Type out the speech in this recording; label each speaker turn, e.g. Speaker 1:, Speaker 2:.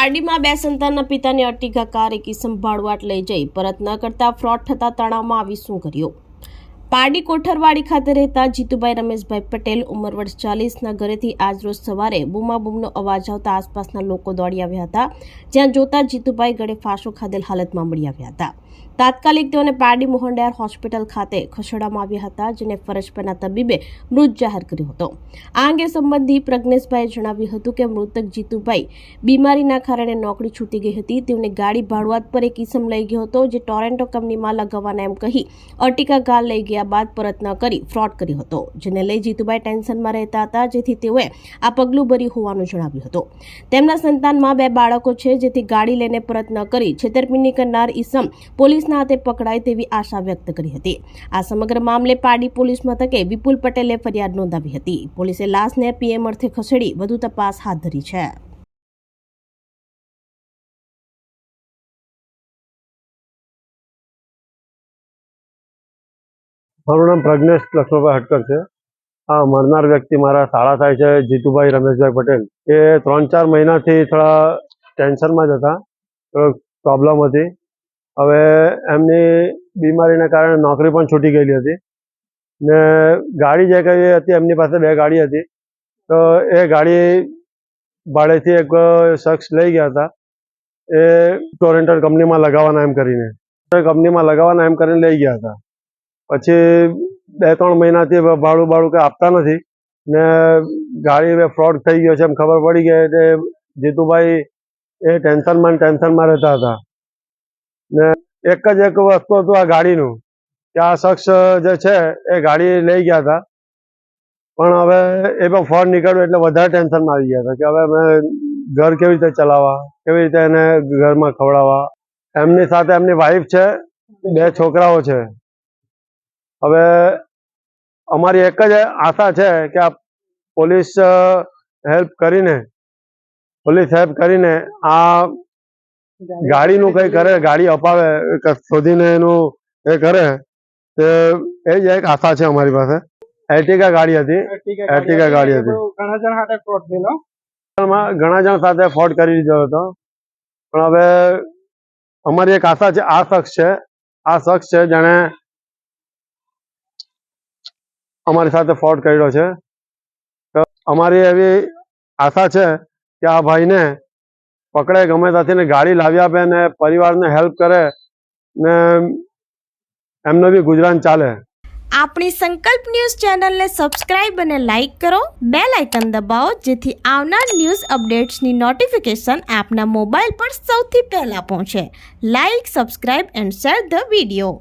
Speaker 1: પારડીમાં બે સંતાનના પિતાની Ertiga car એકી સંભાળવાટ લઈ જઈ. પરત ન કરતા ફ્રોડ થતા તણાવમાં આવી શું કર્યું પારડી કોઠરવાડી ખાતે રહેતા જીતુભાઈ રમેશભાઈ પટેલ ઉંમર ચાલીસના ઘરેથી આજરોજ સવારે બૂમાબૂમનો અવાજ આવતા આસપાસના લોકો દોડી આવ્યા હતા, જ્યાં જોતા જીતુભાઈ ગળે ફાંસો ખાધેલ હાલતમાં મળી આવ્યા હતા. તાત્કાલિક તેઓને પારડી મોહનડાયર હોસ્પિટલ ખાતે ખસેડવામાં આવ્યા હતા, જેને ફરજ પરના તબીબે મૃત જાહેર કર્યો હતો. આ અંગે સંબંધી પ્રજ્ઞેશભાઈએ જણાવ્યું હતું કે મૃતક જીતુભાઈ બીમારીના કારણે નોકરી છૂટી ગઈ હતી. તેમને ગાડી ભાડુઆત પર એક ઇસમ લઈ ગયો હતો, જે ટોરેન્ટો કંપનીમાં લગાવવાના એમ કહી અર્ટિકા ગાલ લઈ ગયા બાદ પરત ન કરી ફ્રોડ કર્યો હતો, જેને લઈ જીતુભાઈ ટેન્શનમાં રહેતા હતા, જેથી તેઓએ આ પગલું ભર્યું હોવાનું જણાવ્યું હતું. તેમના સંતાનમાં બે બાળકો છે, જેથી ગાડી લઈને પરત ન કરી છેતરપિંડી કરનાર ઈસમ પોલીસના હાથે પકડાય તેવી આશા વ્યક્ત કરી હતી. આ સમગ્ર મામલે પાડી પોલીસ મથકે વિપુલ પટેલે ફરિયાદ નોંધાવી હતી. પોલીસે લાશને પીએમ અર્થે ખસેડી વધુ તપાસ હાથ ધરી છે.
Speaker 2: મારું નામ પ્રજ્ઞેશ લક્ષ્મણભાઈ હટકર છે. આ મરનાર વ્યક્તિ મારા સાળા થાય છે, જીતુભાઈ રમેશભાઈ પટેલ. એ ત્રણ ચાર મહિનાથી થોડા ટેન્શનમાં જ હતા પ્રોબ્લેમ હતી. હવે એમની બીમારીના કારણે નોકરી પણ છૂટી ગયેલી હતી. ને ગાડી જે કઈ હતી, એમની પાસે બે ગાડી હતી. તો એ ગાડી ભાડેથી એક શખ્સ લઈ ગયા હતા. એ ટોરેન્ટર કંપનીમાં લગાવવાના એમ કરીને. કંપનીમાં લગાવવાના એમ કરીને લઈ ગયા હતા. પછી બે ત્રણ મહિનાથી ભાડું ભાડું કંઈ આપતા નથી. ને ગાડી હવે ફ્રોડ થઈ ગયો છે એમ ખબર પડી ગઈ એટલે જીતુભાઈ એ ટેન્શનમાં ટેન્શનમાં રહેતા હતા. ને એક જ એક વસ્તુ હતું આ ગાડીનું, કે આ શખ્સ જે છે એ ગાડી લઈ ગયા હતા. પણ હવે એ પણ ફોન નીકળ્યું એટલે વધારે ટેન્શનમાં આવી ગયા હતા, કે હવે અમે ઘર કેવી રીતે ચલાવવા, કેવી રીતે એને ઘરમાં ખવડાવવા. એમની સાથે એમની વાઈફ છે, બે છોકરાઓ છે. હવે અમારી એક જ આશા છે કે આ પોલીસ હેલ્પ કરીને પોલીસ હેલ્પ કરીને આ ગાડીનું કંઈ કરે ગાડી અપાવે શોધીને એનું એ કરે તે એ જ એક આશા છે અમારી પાસે. એર્ટિગા ગાડી હતી. એર્ટિગા ગાડી હતી.
Speaker 3: ઘણા જણ હાથે ફ્રોડ થયેલો.
Speaker 2: ઘણા જણ સાથે ફ્રોડ કરી દીધો હતો. પણ હવે અમારી એક આશા છે આ શખ્સ છે. આ શખ્સ છે જેણે અમારી સાથે ફ્રોડ કર્યો છે. તો અમારી એવી આશા છે કે આ ભાઈને પકડે ગમે ત્યાંથી ગાડી લાવી આપે ને પરિવારને હેલ્પ કરે ને એમનું બી ગુજરાન ચાલે.
Speaker 1: આપણી સંકલ્પ ન્યૂઝ ચેનલને સબસ્ક્રાઇબ અને લાઇક કરો. બે લાઇકન દબાવો જેથી આવનાર ન્યૂઝ અપડેટ્સની નોટિફિકેશન આપના મોબાઈલ પર સૌથી પહેલા પહોંચે. Like subscribe and share the video